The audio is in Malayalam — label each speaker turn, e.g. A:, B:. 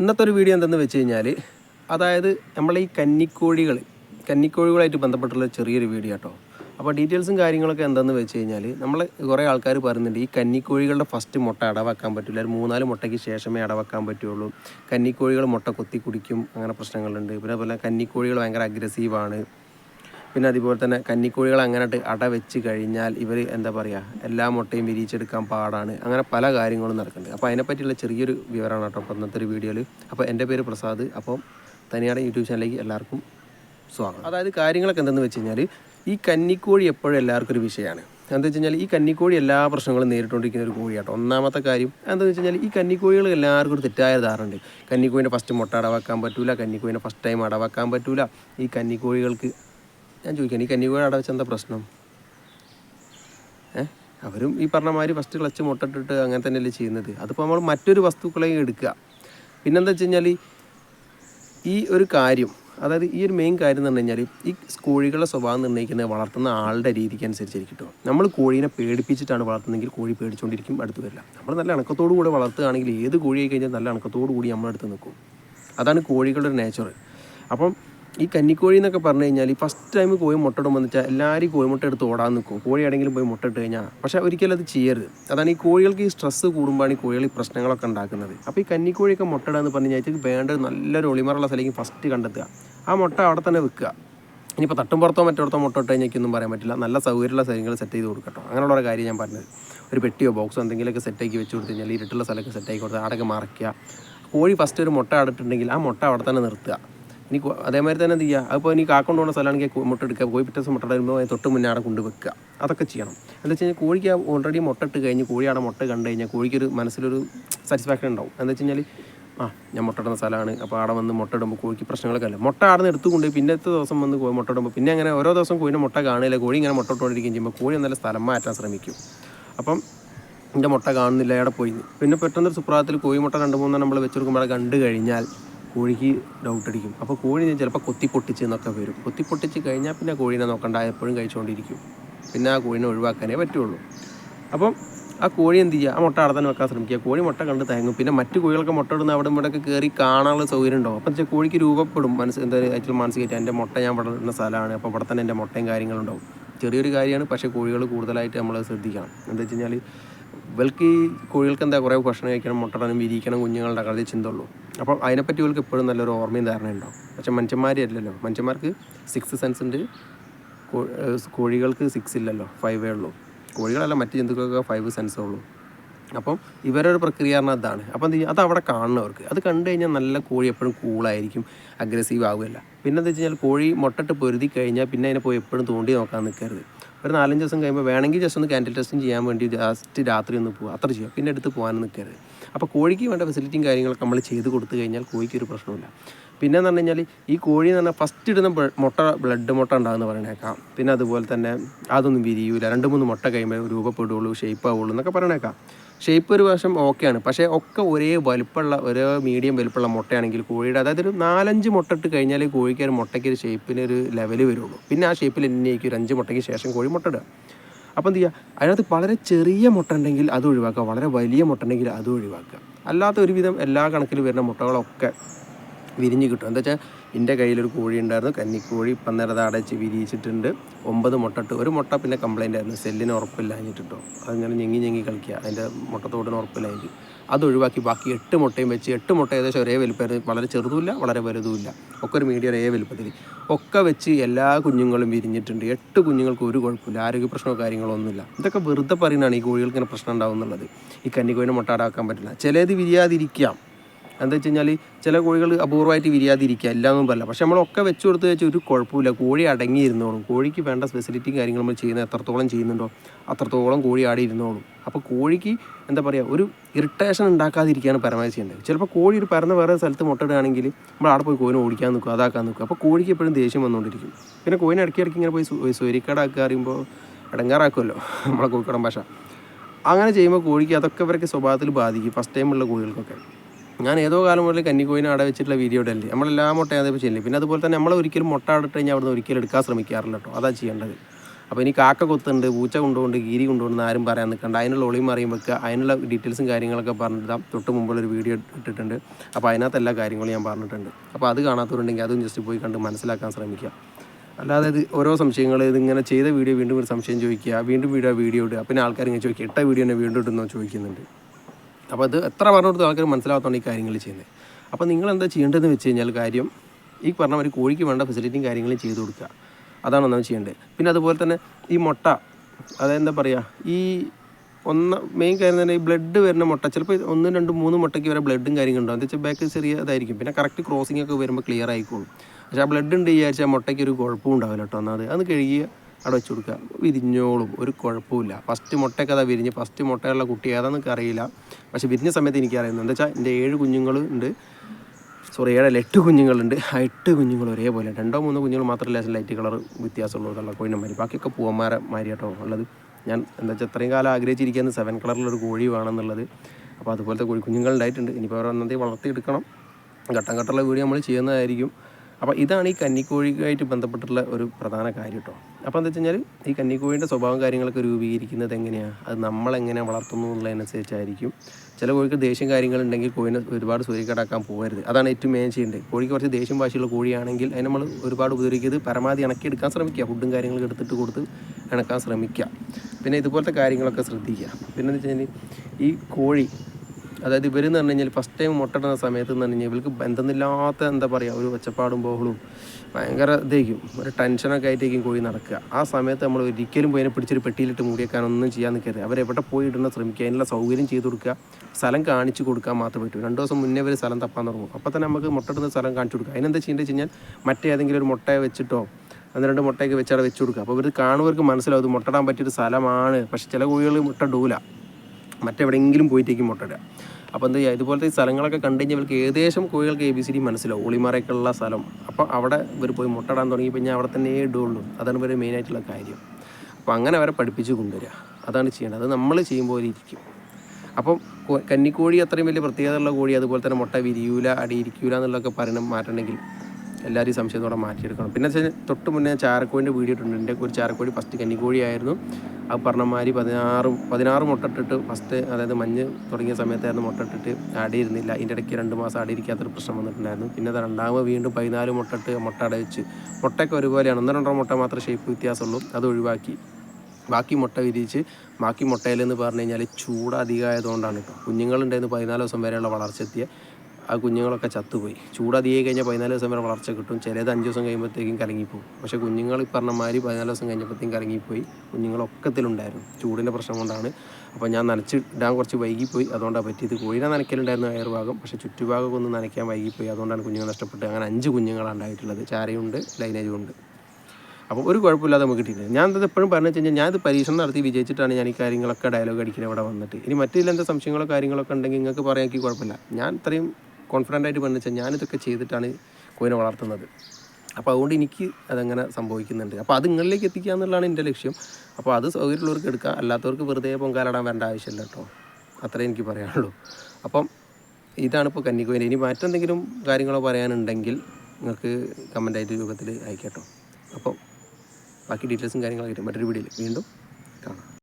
A: ഇന്നത്തെ ഒരു വീഡിയോ എന്തെന്ന് വെച്ച് കഴിഞ്ഞാൽ അതായത് നമ്മൾ ഈ കന്നിക്കോഴികൾ കന്നിക്കോഴികളായിട്ട് ബന്ധപ്പെട്ടുള്ള ചെറിയൊരു വീഡിയോ കേട്ടോ അപ്പോൾ ഡീറ്റെയിൽസും കാര്യങ്ങളൊക്കെ എന്താണെന്ന് വെച്ച് കഴിഞ്ഞാൽ നമ്മൾ കുറേ ആൾക്കാർ പറയുന്നുണ്ട് ഈ കന്നിക്കോഴികളുടെ ഫസ്റ്റ് മുട്ട അടവാക്കാൻ പറ്റില്ല ഒരു മൂന്നാൽ മുട്ടയ്ക്ക് ശേഷമേ അടവാക്കാൻ പറ്റുള്ളൂ. കന്നിക്കോഴികൾ മുട്ട കൊത്തി കുടിക്കും അങ്ങനെ പ്രശ്നങ്ങളുണ്ട്. പിന്നെ അതുപോലെ കന്നിക്കോഴികൾ ഭയങ്കര അഗ്രസീവാണ് പിന്നെ അതുപോലെ തന്നെ കന്നിക്കോഴികൾ അങ്ങനെ അട വെച്ച് കഴിഞ്ഞാൽ ഇവർ എന്താ പറയുക എല്ലാ മുട്ടയും വിരിയിച്ചെടുക്കാൻ പാടാണ്. അങ്ങനെ പല കാര്യങ്ങളും നടക്കുന്നുണ്ട്. അപ്പോൾ അതിനെപ്പറ്റിയുള്ള ചെറിയൊരു വിവരമാണ് കേട്ടോ അപ്പോൾ ഇന്നത്തെ ഒരു വീഡിയോയിൽ അപ്പോൾ എന്റെ പേര് പ്രസാദ്. അപ്പോൾ തനിയാടെ യൂട്യൂബ് ചാനലിലേക്ക് എല്ലാവർക്കും സ്വാഗതം. അതായത് കാര്യങ്ങളൊക്കെ എന്തെന്ന് വെച്ച് കഴിഞ്ഞാൽ ഈ കന്നിക്കോഴി എപ്പോഴും എല്ലാവർക്കും ഒരു വിഷയമാണ്. എന്താ വെച്ച് കഴിഞ്ഞാൽ ഈ കന്നിക്കോഴി എല്ലാ പ്രശ്നങ്ങളും നേരിട്ടുകൊണ്ടിരിക്കുന്ന ഒരു കോഴിയാട്ടോ. ഒന്നാമത്തെ കാര്യം എന്താണെന്ന് വെച്ച് കഴിഞ്ഞാൽ ഈ കന്നിക്കോഴികൾ എല്ലാവർക്കും ഒരു തെറ്റായ ധാരണയുണ്ട്. കന്നിക്കോഴിന്റെ ഫസ്റ്റ് മുട്ട അടവാക്കാൻ പറ്റൂല കന്നിക്കോഴിനെ ഫസ്റ്റ് ടൈം അടവാക്കാൻ പറ്റൂല. ഈ കന്നിക്കോഴികൾക്ക് ഞാൻ ചോദിക്കാം ഈ കന്നികോഴി അവിടെ വെച്ച് എന്താ പ്രശ്നം? ഏ? അവരും ഈ പറഞ്ഞ മാതിരി ഫസ്റ്റ് ക്ലച്ച് മുട്ടിട്ടിട്ട് അങ്ങനെ തന്നെയല്ലേ ചെയ്യുന്നത്. അതിപ്പോൾ നമ്മൾ മറ്റൊരു വസ്തുക്കളെയും എടുക്കുക. പിന്നെന്താ വെച്ച് കഴിഞ്ഞാൽ ഈ ഒരു കാര്യം അതായത് ഈ ഒരു മെയിൻ കാര്യം എന്ന് പറഞ്ഞു കഴിഞ്ഞാൽ ഈ കോഴികളുടെ സ്വഭാവം നിർണയിക്കുന്നത് വളർത്തുന്ന ആളുടെ രീതിക്ക് അനുസരിച്ചിരിക്കും കേട്ടോ നമ്മൾ കോഴീനെ പേടിപ്പിച്ചിട്ടാണ് വളർത്തുന്നതെങ്കിൽ കോഴി പേടിച്ചുകൊണ്ടിരിക്കും അടുത്ത് വരില്ല. നമ്മൾ നല്ല ഇണക്കത്തോടു കൂടി വളർത്തുകയാണെങ്കിൽ ഏത് കോഴിയായി കഴിഞ്ഞാൽ നല്ല ഇണക്കത്തോടു കൂടി നമ്മളടുത്ത് നിൽക്കും. അതാണ് കോഴികളുടെ നേച്ചർ അപ്പം ഈ കന്നിക്കോഴി എന്നൊക്കെ പറഞ്ഞു കഴിഞ്ഞാൽ ഫസ്റ്റ് ടൈം കോഴി മുട്ടയിടുമ്പോൾ വെച്ചാൽ എല്ലാവരും കോഴിമുട്ട എടുത്ത് ഓടാൻ നിൽക്കും കോഴി ആണെങ്കിലും പോയി മുട്ട ഇട്ട് കഴിഞ്ഞാൽ പക്ഷേ ഒരിക്കലും അത് ചെയ്യരുത്. അതാണ് ഈ കോഴികൾക്ക് ഈ സ്ട്രെസ്സ് കൂടുമ്പോഴാണ് ഈ കോഴികൾ ഈ പ്രശ്നങ്ങളൊക്കെ ഉണ്ടാക്കുന്നത്. അപ്പോൾ ഈ കന്നിക്കോഴിയൊക്കെ മുട്ടയിടുക എന്ന് പറഞ്ഞു കഴിഞ്ഞാൽ വേണ്ട നല്ലൊരു ഒളിമറുള്ള സ്ഥലത്തേക്ക് ഫസ്റ്റ് കണ്ടെത്തുക. ആ മുട്ട അവിടെ തന്നെ വെക്കുക. ഇനിയിപ്പോൾ തട്ടുംപുറത്തോ മറ്റോടത്തോ മുട്ട ഇട്ട് കഴിഞ്ഞൊന്നും പറയാൻ പറ്റില്ല. നല്ല സൗകര്യമുള്ള സ്ഥലങ്ങൾ സെറ്റ് ചെയ്ത് കൊടുക്കട്ടോ. അങ്ങനെയുള്ള ഒരു കാര്യം ഞാൻ പറഞ്ഞത്. ഒരു പെട്ടിയോ ബോക്സോ എന്തെങ്കിലുമൊക്കെ സെറ്റാക്കി വെച്ച് കൊടുത്തു കഴിഞ്ഞാൽ ഇരുട്ടുള്ള സ്ഥലമൊക്കെ സെറ്റാക്കി കൊടുത്ത് അടക്കം മറയ്ക്കുക കോഴി ഫസ്റ്റ് ഒരു മുട്ട അടട്ടുണ്ടെങ്കിൽ ആ മുട്ട അവിടെ തന്നെ നിർത്തുക. ഇനി അതേമാതിരി തന്നെ എന്ത് ചെയ്യുക അപ്പോൾ ഇനി കാക്കൊണ്ട് പോകുന്ന സ്ഥലമാണെങ്കിൽ മുട്ട എടുക്കുക കോഴി പിറ്റേ ദിവസം മുട്ട ഇടുമ്പോൾ തൊട്ട് മുന്നേ അവിടെ കൊണ്ട് വെക്കുക. അതൊക്കെ ചെയ്യണം. എന്താ വെച്ച് കഴിഞ്ഞാൽ കോഴിക്ക് ഓൾറെഡി മുട്ട ഇട്ട് കഴിഞ്ഞ് കോഴി അവിടെ മുട്ട കണ്ടു കഴിഞ്ഞാൽ കോഴിക്കൊരു മനസ്സിലൊരു സാറ്റിസ്ഫാക്ഷൻ ഉണ്ടാവും. എന്താ വെച്ച് കഴിഞ്ഞാൽ ആ ഞാൻ മുട്ട ഇടുന്ന സ്ഥലമാണ്. അപ്പോൾ അവിടെ വന്ന് മുട്ട ഇടുമ്പോൾ കോഴിക്ക് പ്രശ്നങ്ങളൊക്കെ അല്ല? മുട്ട അവിടെ നിന്ന് എടുത്തുകൊണ്ട് പിന്നത്തെ ദിവസം വന്ന് കോഴി മുട്ട ഇടുമ്പോൾ പിന്നെ അങ്ങനെ ഓരോ ദിവസം കോഴിന്റെ മുട്ട കാണില്ല കോഴി ഇങ്ങനെ മുട്ട ഇട്ടുകൊണ്ടിരിക്കുകയും ചെയ്യുമ്പോൾ കോഴി നല്ല സ്ഥലം മാറ്റാൻ ശ്രമിക്കും. അപ്പം എന്റെ മുട്ട കാണുന്നില്ല. അവിടെ പോയി. പിന്നെ പെട്ടെന്ന് ഒരു സുപ്രഭാതത്തിൽ കോഴിമുട്ട രണ്ട് മൂന്നെണ്ണം നമ്മൾ വെച്ചെടുക്കുമ്പോൾ അവിടെ കണ്ടു കഴിഞ്ഞാൽ കോഴിക്ക് ഡൗട്ട് അടിക്കും. അപ്പോൾ കോഴി ഞാൻ ചിലപ്പോൾ കൊത്തി പൊട്ടിച്ച് എന്നൊക്കെ വരും. കൊത്തി പൊട്ടിച്ച് കഴിഞ്ഞാൽ പിന്നെ കോഴീനെ നോക്കണ്ട എപ്പോഴും കഴിച്ചുകൊണ്ടിരിക്കും പിന്നെ ആ കോഴീനെ ഒഴിവാക്കാനേ പറ്റുള്ളൂ. അപ്പം ആ കോഴി എന്ത് ചെയ്യുക ആ മുട്ട അവിടെ തന്നെ വെക്കാൻ ശ്രമിക്കുക. കോഴി മുട്ട കണ്ട് തയങ്ങും പിന്നെ മറ്റു കോഴികളൊക്കെ മുട്ട ഇടുന്ന അവിടെ ഇവിടെയൊക്കെ കയറി കാണാനുള്ള സൗകര്യം ഉണ്ടാവും അപ്പം വെച്ചാൽ കോഴിക്ക് രൂപപ്പെടും. മനസ്സ് എന്താ ആക്ച്വൽ മാനസികമായിട്ട് എന്റെ മുട്ട ഞാൻ വളരുന്ന സ്ഥലമാണ്. അപ്പോൾ ഇവിടെ തന്നെ എന്റെ മുട്ടയും കാര്യങ്ങളും ഉണ്ടാവും. ചെറിയൊരു കാര്യമാണ് പക്ഷേ കോഴികൾ കൂടുതലായിട്ട് നമ്മൾ ശ്രദ്ധിക്കണം. എന്താ വെച്ച് കഴിഞ്ഞാൽ ഇവൾക്ക് ഈ കോഴികൾക്ക് എന്താ കുറേ ഭക്ഷണം കഴിക്കണം മുട്ടടണം വിരിക്കണം കുഞ്ഞുങ്ങളുടെ കളി ചിന്തയുള്ളൂ അപ്പം അതിനെപ്പറ്റി ഇവൾക്ക് എപ്പോഴും നല്ലൊരു ഓർമ്മയും ധാരണയുണ്ടാവും പക്ഷെ മനുഷ്യന്മാരെ അല്ലല്ലോ മനുഷ്യന്മാർക്ക് സിക്സ് സെൻസ് ഉണ്ട്. കോഴികൾക്ക് സിക്സ് ഇല്ലല്ലോ. ഫൈവേ ഉള്ളൂ. കോഴികളല്ല മറ്റ് ജന്തുക്കൾക്ക് ഫൈവ് സെൻസേ ഉള്ളൂ. അപ്പം ഇവരൊരു പ്രക്രിയ പറഞ്ഞാൽ അതാണ്. അപ്പം എന്ത് അത് അവിടെ കാണുന്നവർക്ക്. അത് കണ്ടു കഴിഞ്ഞാൽ നല്ല കോഴി എപ്പോഴും കൂളായിരിക്കും അഗ്രസീവ് ആവുകയില്ല. പിന്നെ എന്താ വെച്ച് കഴിഞ്ഞാൽ കോഴി മുട്ടട്ട് പൊരുതി കഴിഞ്ഞാൽ പിന്നെ അതിനെ പോയി എപ്പോഴും തോണ്ടി നോക്കാൻ നിൽക്കരുത്. ഒരു നാലഞ്ച് ദിവസം കഴിയുമ്പോൾ വേണമെങ്കിൽ ജസ്റ്റ് ഒന്ന് കാൻഡിൽ ടെസ്റ്റും ചെയ്യാൻ വേണ്ടി ജസ്റ്റ് രാത്രി ഒന്ന് പോകുക അത്ര ചെയ്യുക പിന്നെ എടുത്ത് പോകാനും നിൽക്കരുത്. അപ്പോൾ കോഴിക്ക് വേണ്ട ഫെസിലിറ്റിയും കാര്യങ്ങളൊക്കെ നമ്മൾ ചെയ്ത് കൊടുത്തു കഴിഞ്ഞാൽ കോഴിക്ക് ഒരു പ്രശ്നമില്ല പിന്നെ എന്ന് പറഞ്ഞു കഴിഞ്ഞാൽ ഈ കോഴി എന്ന് പറഞ്ഞാൽ ഫസ്റ്റ് ഇടുന്ന മുട്ട ബ്ലഡ് മുട്ട ഉണ്ടാകുന്ന പറയണേക്കാം. പിന്നെ അതുപോലെ തന്നെ അതൊന്നും വിരിയൂല. രണ്ട് മൂന്ന് മുട്ട കഴിയുമ്പോൾ രൂപപ്പെടുകയുള്ളൂ ഷേപ്പ് ആവുള്ളൂ എന്നൊക്കെ പറയണേക്കാം. ഷേപ്പ് ഒരു വശം ഓക്കെയാണ് പക്ഷേ ഒക്കെ ഒരേ വലുപ്പമുള്ള ഒരേ മീഡിയം വലുപ്പമുള്ള മുട്ടയാണെങ്കിൽ കോഴിയുടെ അതായത് ഒരു നാലഞ്ച് മുട്ട ഇട്ട് കഴിഞ്ഞാൽ കോഴിക്ക് ഒരു മുട്ടയ്ക്ക് ഒരു ഷേപ്പിന് ഒരു ലെവൽ വരുള്ളൂ. പിന്നെ ആ ഷേപ്പിൽ തന്നെയായിരിക്കും ഒരു അഞ്ച് മുട്ടയ്ക്ക് ശേഷം കോഴി മുട്ട ഇടുക. അപ്പോൾ എന്ത് ചെയ്യുക അതിനകത്ത് വളരെ ചെറിയ മുട്ട ഉണ്ടെങ്കിൽ അത് ഒഴിവാക്കുക. വളരെ വലിയ മുട്ട ഉണ്ടെങ്കിൽ അത് ഒഴിവാക്കുക. അല്ലാത്ത ഒരുവിധം എല്ലാ കണക്കിൽ വരുന്ന മുട്ടകളൊക്കെ വിരിഞ്ഞ് കിട്ടും. എന്താ വെച്ചാൽ എന്റെ കയ്യിലൊരു കോഴി ഉണ്ടായിരുന്നു. കന്നിക്കോഴി ഇപ്പം നേരം അടച്ച് വിരിയിച്ചിട്ടുണ്ട്. ഒമ്പത് മുട്ടട്ട് ഒരു മുട്ട പിന്നെ കംപ്ലൈന്റ് ആയിരുന്നു. സെല്ലിന് ഉറപ്പില്ലാഞ്ഞിട്ടിട്ടോ അതിങ്ങനെ ഞെങ്ങി ഞെങ്ങി കളിക്കുക. അതിന്റെ മുട്ടത്തോടിന് ഉറപ്പില്ലാഞ്ഞിട്ട്. അത് ഒഴിവാക്കി ബാക്കി എട്ട് മുട്ടയും വെച്ച് എട്ട് മുട്ട ഏകദേശം ഒരേ വലുപ്പമായിരുന്നു വളരെ ചെറുതുമില്ല വളരെ വലുതുമില്ല. ഒക്കെ ഒരു മീഡിയം ഒരേ വലുപ്പത്തിൽ. ഒക്കെ വെച്ച് എല്ലാ കുഞ്ഞുങ്ങളും വിരിഞ്ഞിട്ടുണ്ട്. എട്ട് കുഞ്ഞുങ്ങൾക്ക് ഒരു കുഴപ്പമില്ല ആരോഗ്യ പ്രശ്നമോ കാര്യങ്ങളോ ഒന്നുമില്ല. ഇതൊക്കെ വെറുതെ പറയുന്നതാണ് ഈ കോഴികൾക്ക് ഇങ്ങനെ പ്രശ്നം ഉണ്ടാകുന്നുള്ളത് ഈ കന്നിക്കോഴിനെ മുട്ട അടാക്കാൻ പറ്റില്ല. ചിലത് വിരിയാതിരിക്കാം. എന്താ വെച്ച് കഴിഞ്ഞാൽ ചില കോഴികൾ അപൂർവമായിട്ട് വിരിയാതിരിക്കുക എല്ലാമൊന്നും പറയില്ല. പക്ഷേ നമ്മളൊക്കെ വെച്ച് കൊടുത്ത് വെച്ച് ഒരു കുഴപ്പമില്ല. കോഴി അടങ്ങിയിരുന്നോളും. കോഴിക്ക് വേണ്ട ഫെസിലിറ്റിയും കാര്യങ്ങളും നമ്മൾ ചെയ്യുന്നത് എത്രത്തോളം ചെയ്യുന്നുണ്ടോ അത്രത്തോളം കോഴി ആടി ഇരുന്നോളും അപ്പോൾ കോഴിക്ക് എന്താ പറയുക ഒരു ഇറിറ്റേഷൻ ഉണ്ടാക്കാതിരിക്കുകയാണ് പരമാവധി ചെയ്യേണ്ടത്. ചിലപ്പോൾ കോഴി ഒരു പരന്ന വേറെ സ്ഥലത്ത് മുട്ടയിടുകയാണെങ്കിൽ നമ്മൾ അവിടെ പോയി കോഴിനെ ഓടിക്കാൻ നിൽക്കും അതാക്കാൻ നിൽക്കും. അപ്പോൾ കോഴിക്ക് എപ്പോഴും ദേഷ്യം വന്നുകൊണ്ടിരിക്കും. പിന്നെ കോഴിനെ ഇടയ്ക്ക് ഇടയ്ക്ക് ഇങ്ങനെ പോയി സ്വരിക്കടാക്കുക അറിയുമ്പോൾ ഇടങ്ങാറാക്കുമല്ലോ നമ്മളെ കോഴിക്കടം ഭാഷ. അങ്ങനെ ചെയ്യുമ്പോൾ കോഴിക്ക് അതൊക്കെ ഇവരൊക്കെ സ്വഭാവത്തിൽ ബാധിക്കും ഫസ്റ്റ് ടൈമുള്ള കോഴികൾക്കൊക്കെ. ഞാൻ ഏതോ കാലം മുതൽ കന്നിക്കോയിനെ അട വെച്ചിട്ടുള്ള വീഡിയോ ഇടല്ലേ നമ്മളെല്ലാ മുട്ടയും അതേ ചെയ്യില്ലേ പിന്നെ അതുപോലെ തന്നെ നമ്മൾ ഒരിക്കലും മുട്ട അടിട്ട് കഴിഞ്ഞാൽ അവിടെ ഒരിക്കലും എടുക്കാൻ ശ്രമിക്കാറില്ല കേട്ടോ അതാ ചെയ്യേണ്ടത്. അപ്പോൾ ഇനി കാക്ക കൊത്തുണ്ട് പൂച്ച കൊണ്ടുകൊണ്ട് ഗീരി കൊണ്ടുകൊണ്ട് ആരും പറയാൻ നിൽക്കണ്ട അതിനുള്ള ഒളിയും അറിയും വെക്കുക. അതിനുള്ള ഡീറ്റെയിൽസും കാര്യങ്ങളൊക്കെ പറഞ്ഞിട്ടാം തൊട്ട് മുമ്പുള്ളൊരു വീഡിയോ ഇട്ടിട്ടുണ്ട്. അപ്പോൾ അതിനകത്ത് എല്ലാ കാര്യങ്ങളും ഞാൻ പറഞ്ഞിട്ടുണ്ട്. അപ്പോൾ അത് കാണാത്തവരുണ്ടെങ്കിൽ അതും ജസ്റ്റ് പോയി കണ്ട് മനസ്സിലാക്കാൻ ശ്രമിക്കുക. അല്ലാതെ ഇത് ഓരോ സംശയങ്ങൾ ഇതിങ്ങനെ ചെയ്ത വീഡിയോ വീണ്ടും ഒരു സംശയം ചോദിക്കുക. വീണ്ടും വീഡിയോ വീഡിയോ ഇടുക. പിന്നെ ആൾക്കാർ ഇങ്ങനെ ചോദിക്കുക ഇട്ട വീഡിയോ തന്നെ വീണ്ടും ഇടുന്നോ? ചോദിക്കുന്നുണ്ട്. അപ്പോൾ അത് എത്ര പറഞ്ഞു ആൾക്കാർ മനസ്സിലാവാത്തതാണ് ഈ കാര്യങ്ങൾ ചെയ്യുന്നത് അപ്പോൾ നിങ്ങൾ എന്താ ചെയ്യേണ്ടതെന്ന് വെച്ച് കഴിഞ്ഞാൽ കാര്യം ഈ പറഞ്ഞ ഒരു കോഴിക്ക് വേണ്ട ഫെസിലിറ്റിയും കാര്യങ്ങളും ചെയ്തു കൊടുക്കുക. അതാണ് ഒന്നാമത് ചെയ്യേണ്ടത്. പിന്നെ അതുപോലെ തന്നെ ഈ മുട്ട അതെന്താ പറയുക ഈ ഒന്ന് മെയിൻ കാര്യം തന്നെ ഈ ബ്ലഡ് വരുന്ന മുട്ട ചിലപ്പോൾ ഒന്ന് രണ്ട് മൂന്ന് മുട്ടയ്ക്ക് വരെ ബ്ലഡും കാര്യങ്ങളും ഉണ്ടാവും. എന്താ വെച്ചാൽ ബാക്ക് ചെറിയ ഇതായിരിക്കും. പിന്നെ കറക്റ്റ് ക്രോസിംഗ് ഒക്കെ വരുമ്പോൾ ക്ലിയർ ആയിക്കോളും. പക്ഷേ ആ ബ്ലഡ് ഉണ്ട് വിചാരിച്ചാൽ മുട്ടയ്ക്ക് ഒരു കുഴപ്പവും ഉണ്ടാവില്ല കേട്ടോ ഒന്നാമത് അത് കഴുകി അവിടെ വെച്ച് കൊടുക്കുക. വിരിഞ്ഞോളും. ഒരു കുഴപ്പമില്ല ഫസ്റ്റ് മുട്ടയൊക്കെ അതാ വിരിഞ്ഞ്. ഫസ്റ്റ് മുട്ടയുള്ള കുട്ടി ഏതാണെന്നൊക്കെ അറിയില്ല. പക്ഷേ വിരിഞ്ഞ സമയത്ത് എനിക്കറിയുന്നത് എന്താ വെച്ചാൽ എന്റെ ഏഴ് കുഞ്ഞുങ്ങൾ ഉണ്ട്. സോറി ഏഴല്ല എട്ട് കുഞ്ഞുങ്ങളുണ്ട്. ആ എട്ട് കുഞ്ഞുങ്ങൾ ഒരേപോലെ രണ്ടോ മൂന്നോ കുഞ്ഞുങ്ങൾ മാത്രമല്ല ലൈറ്റ് കളർ വ്യത്യാസമുള്ളൂ വ്യത്യാസമുള്ളതുള്ള കോഴിനന്മാർ ബാക്കിയൊക്കെ പൂവന്മാരെ മാരിയാട്ടോ ഉള്ളത്. ഞാൻ എന്താ വെച്ചാൽ ഇത്രയും കാലം ആഗ്രഹിച്ചിരിക്കുന്നത് സെവൻ കളറിലൊരു കോഴി വേണമെന്നുള്ളത്. അപ്പോൾ അതുപോലത്തെ കോഴി കുഞ്ഞുങ്ങളുണ്ടായിട്ടുണ്ട് ഇനിയിപ്പോൾ അവർ ഒന്നതേ വളർത്തിയെടുക്കണം. ഘട്ടം ഘട്ടമുള്ള വീഡിയോ നമ്മൾ ചെയ്യുന്നതായിരിക്കും. അപ്പോൾ ഇതാണ് ഈ കന്നിക്കോഴിയുമായിട്ട് ബന്ധപ്പെട്ടിട്ടുള്ള ഒരു പ്രധാന കാര്യം കേട്ടോ അപ്പോൾ എന്താ വെച്ച് കഴിഞ്ഞാൽ ഈ കന്നിക്കോഴിന്റെ സ്വഭാവം കാര്യങ്ങളൊക്കെ രൂപീകരിക്കുന്നത് എങ്ങനെയാണ് അത് നമ്മളെങ്ങനെ വളർത്തുന്നു എന്നുള്ളതിനനുസരിച്ചായിരിക്കും. ചില കോഴിക്ക് ദേഷ്യം കാര്യങ്ങളുണ്ടെങ്കിൽ കോഴിനെ ഒരുപാട് സൂര്യക്കടാക്കാൻ പോകരുത്. അതാണ് ഏറ്റവും മെയിൻ ചെയ്യേണ്ടത്. കോഴിക്ക് കുറച്ച് ദേഷ്യം ഭാഷയുള്ള കോഴിയാണെങ്കിൽ അതിന് നമ്മൾ ഒരുപാട് ഉപദ്രവിക്കരുത്. പരമാവധി ഇണക്കിയെടുക്കാൻ ശ്രമിക്കുക. ഫുഡും കാര്യങ്ങളൊക്കെ എടുത്തിട്ട് കൊടുത്ത് ഇണക്കാൻ ശ്രമിക്കുക. പിന്നെ ഇതുപോലത്തെ കാര്യങ്ങളൊക്കെ ശ്രദ്ധിക്കുക. പിന്നെ എന്താ വെച്ച് കഴിഞ്ഞാൽ ഈ കോഴി അതായത് ഇവരെന്ന് പറഞ്ഞു കഴിഞ്ഞാൽ ഫസ്റ്റ് ടൈം മുട്ടടുന്ന സമയത്ത് എന്ന് പറഞ്ഞു കഴിഞ്ഞാൽ ഇവർക്ക് എന്തെന്നില്ലാത്ത എന്താ പറയുക ഒരു ഒച്ചപ്പാടും ബഹളവും ഭയങ്കര ഇതായിരിക്കും. ഒരു ടെൻഷനൊക്കെ ആയിട്ടേക്കും കോഴി നടക്കുക. ആ സമയത്ത് നമ്മൾ ഒരിക്കലും പോയി പിടിച്ചൊരു പെട്ടിയിലിട്ട് മൂടിയേക്കാനൊന്നും ചെയ്യാൻ നിൽക്കരുത്. അവരെവിടെ പോയി ഇടുന്ന ശ്രമിക്കുക. അതിനുള്ള സൗകര്യം ചെയ്തു കൊടുക്കുക. സ്ഥലം കാണിച്ചു കൊടുക്കാൻ മാത്രമേ പറ്റൂ. രണ്ട് ദിവസം മുന്നേ ഒരു സ്ഥലം തപ്പാൻ തുടങ്ങും. അപ്പോൾ തന്നെ നമുക്ക് മുട്ടടുന്ന സ്ഥലം കാണിച്ചു കൊടുക്കുക. അതിനെന്താ ചെയ്യേണ്ടത് വെച്ച് കഴിഞ്ഞാൽ മറ്റേ ഏതെങ്കിലും ഒരു മുട്ടയെ വെച്ചിട്ടോ അന്ന് രണ്ട് മുട്ടയൊക്കെ വെച്ച് വെച്ചു കൊടുക്കുക. അപ്പോൾ ഇവർ കാണുന്നവർക്ക് മനസ്സിലാവും ഇത് മുട്ടടാൻ പറ്റിയൊരു സ്ഥലമാണ്. പക്ഷേ ചില കോഴികൾ മുട്ട ഇടൂല. മറ്റെവിടെയെങ്കിലും പോയിട്ടേക്ക് മുട്ടയിടുക അപ്പോൾ എന്താ ചെയ്യുക? ഇതുപോലത്തെ സ്ഥലങ്ങളൊക്കെ കണ്ടു കഴിഞ്ഞാൽ ഇവർക്ക് ഏകദേശം കോഴികൾക്ക് എ ബി സി ഡി മനസ്സിലാവും. ഒളിമറയ്ക്കുള്ള സ്ഥലം. അപ്പോൾ അവിടെ ഇവർ പോയി മുട്ടടാൻ തുടങ്ങി. കഴിഞ്ഞാൽ അവിടെ തന്നെ ഇടുള്ളൂ. അതാണ് ഇവർ മെയിനായിട്ടുള്ള കാര്യം. അപ്പോൾ അങ്ങനെ അവരെ പഠിപ്പിച്ച് കൊണ്ടുവരിക. അതാണ് ചെയ്യേണ്ടത്. അത് നമ്മൾ ചെയ്യുമ്പോൾ ഇരിക്കും. അപ്പം കന്നിക്കോഴി അത്രയും വലിയ പ്രത്യേകതയുള്ള കോഴി അതുപോലെ തന്നെ മുട്ട വിരിയൂല അടിയിരിക്കൂല എന്നുള്ളതൊക്കെ പറയണം മാറ്റണമെങ്കിൽ. എല്ലാവരും സംശയത്തോടെ മാറ്റിയെടുക്കണം. പിന്നെ വെച്ചാൽ തൊട്ട് മുന്നേ ചാരക്കോഴിന്റെ വീഡിയോ ഇട്ടുണ്ട് എന്റെ ഒരു ചാരക്കോഴി ഫസ്റ്റ് കന്നിക്കോഴിയായിരുന്നു. ആ പറഞ്ഞമാതിരി പതിനാറ് പതിനാറ് മുട്ടട്ടിട്ട് ഫസ്റ്റ് അതായത് മഞ്ഞ് തുടങ്ങിയ സമയത്തായിരുന്നു മുട്ടട്ടിട്ട് അടിയിരുന്നില്ല അതിന്റെ ഇടയ്ക്ക് രണ്ട് മാസം അടിയിരിക്കാത്തൊരു പ്രശ്നം വന്നിട്ടുണ്ടായിരുന്നു. പിന്നെ അത് രണ്ടാമത് വീണ്ടും പതിനാല് മുട്ടട്ട് മുട്ട അടവിച്ച്. മുട്ടയൊക്കെ ഒരുപോലെയാണ്. ഒന്നോ രണ്ടോ മുട്ട മാത്രമേ ഷേപ്പ് വ്യത്യാസമുള്ളൂ. അത് ഒഴിവാക്കി. ബാക്കി മുട്ട വിരിയിച്ച് ബാക്കി മുട്ടയിലെന്ന് പറഞ്ഞു കഴിഞ്ഞാൽ ചൂട് അധികമായതുകൊണ്ടാണ് കേട്ടോ. കുഞ്ഞുങ്ങളുണ്ടായിരുന്നു പതിനാല് ദിവസം വരെയുള്ള വളർച്ച എത്തിയ ആ കുഞ്ഞുങ്ങളൊക്കെ ചത്തുപോയി. ചൂട് അധികം കഴിഞ്ഞാൽ പതിനാല് ദിവസം വരെ വളർച്ച കിട്ടും. ചിലത് അഞ്ച് ദിവസം കഴിയുമ്പോഴത്തേക്കും കലങ്ങിപ്പോവും. പക്ഷേ കുഞ്ഞുങ്ങൾ ഈ പറഞ്ഞ മാതിരി പതിനാല് ദിവസം കഴിഞ്ഞപ്പോഴത്തേക്കും കലങ്ങിപ്പോയി. കുഞ്ഞുങ്ങളൊക്കത്തിലുണ്ടായിരുന്നു ചൂടിന്റെ പ്രശ്നം കൊണ്ടാണ്. അപ്പോൾ ഞാൻ നനച്ച് ഇടാൻ കുറച്ച് വൈകിപ്പോയി. അതുകൊണ്ടാണ് പറ്റിയത്. കോഴിനെ നനയ്ക്കലുണ്ടായിരുന്നു അയർഭാഗം പക്ഷേ ചുറ്റുഭാഗമൊക്കെ ഒന്ന് നനയ്ക്കാൻ വൈകിപ്പോയി. അതുകൊണ്ടാണ് കുഞ്ഞുങ്ങൾ നഷ്ടപ്പെട്ടത്. അങ്ങനെ അഞ്ച് കുഞ്ഞുങ്ങളാണ് ഉണ്ടായിട്ടുള്ളത്. ചാരയുണ്ട് ലൈനേജും ഉണ്ട്. അപ്പോൾ ഒരു കുഴപ്പമില്ലാതെ നമുക്ക് കിട്ടിയിട്ടില്ല ഞാൻ ഇത് എപ്പോഴും പറഞ്ഞു കഴിഞ്ഞാൽ ഞാൻ ഇത് പരീക്ഷണം നടത്തി വിജയിച്ചിട്ടാണ് ഞാൻ ഈ കാര്യങ്ങളൊക്കെ ഡയലോഗ് അടിക്കുന്നത് ഇവിടെ വന്നിട്ട്. ഇനി മറ്റില്ല എന്താ സംശയങ്ങളോ കാര്യങ്ങളൊക്കെ ഉണ്ടെങ്കിൽ നിങ്ങൾക്ക് പറയാൻ കുഴപ്പമില്ല. ഞാൻ ഇത്രയും കോൺഫിഡന്റ് ആയിട്ട് പറഞ്ഞു വെച്ചാൽ ഞാനിതൊക്കെ ചെയ്തിട്ടാണ് കോയിനെ വളർത്തുന്നത്. അപ്പോൾ അതുകൊണ്ട് എനിക്ക് അതങ്ങനെ സംഭവിക്കുന്നുണ്ട്. അപ്പോൾ അത് നിങ്ങളിലേക്ക് എത്തിക്കുക എന്നുള്ളതാണ് എന്റെ ലക്ഷ്യം. അപ്പോൾ അത് സൗകര്യമുള്ളവർക്ക് എടുക്കുക അല്ലാത്തവർക്ക് വെറുതെ പൊങ്കാലിടാൻ വേണ്ട ആവശ്യമില്ല കേട്ടോ. അത്രേ എനിക്ക് പറയാനുള്ളൂ. അപ്പം ഇതാണ് ഇപ്പോൾ കന്നിക്കോയിൻ ഇനി മറ്റെന്തെങ്കിലും കാര്യങ്ങളോ പറയാനുണ്ടെങ്കിൽ നിങ്ങൾക്ക് കമന്റായിട്ട് രൂപത്തിൽ അയക്കാം കേട്ടോ. അപ്പോൾ ബാക്കി ഡീറ്റെയിൽസും കാര്യങ്ങളൊക്കെ മറ്റൊരു വീഡിയോയിൽ വീണ്ടും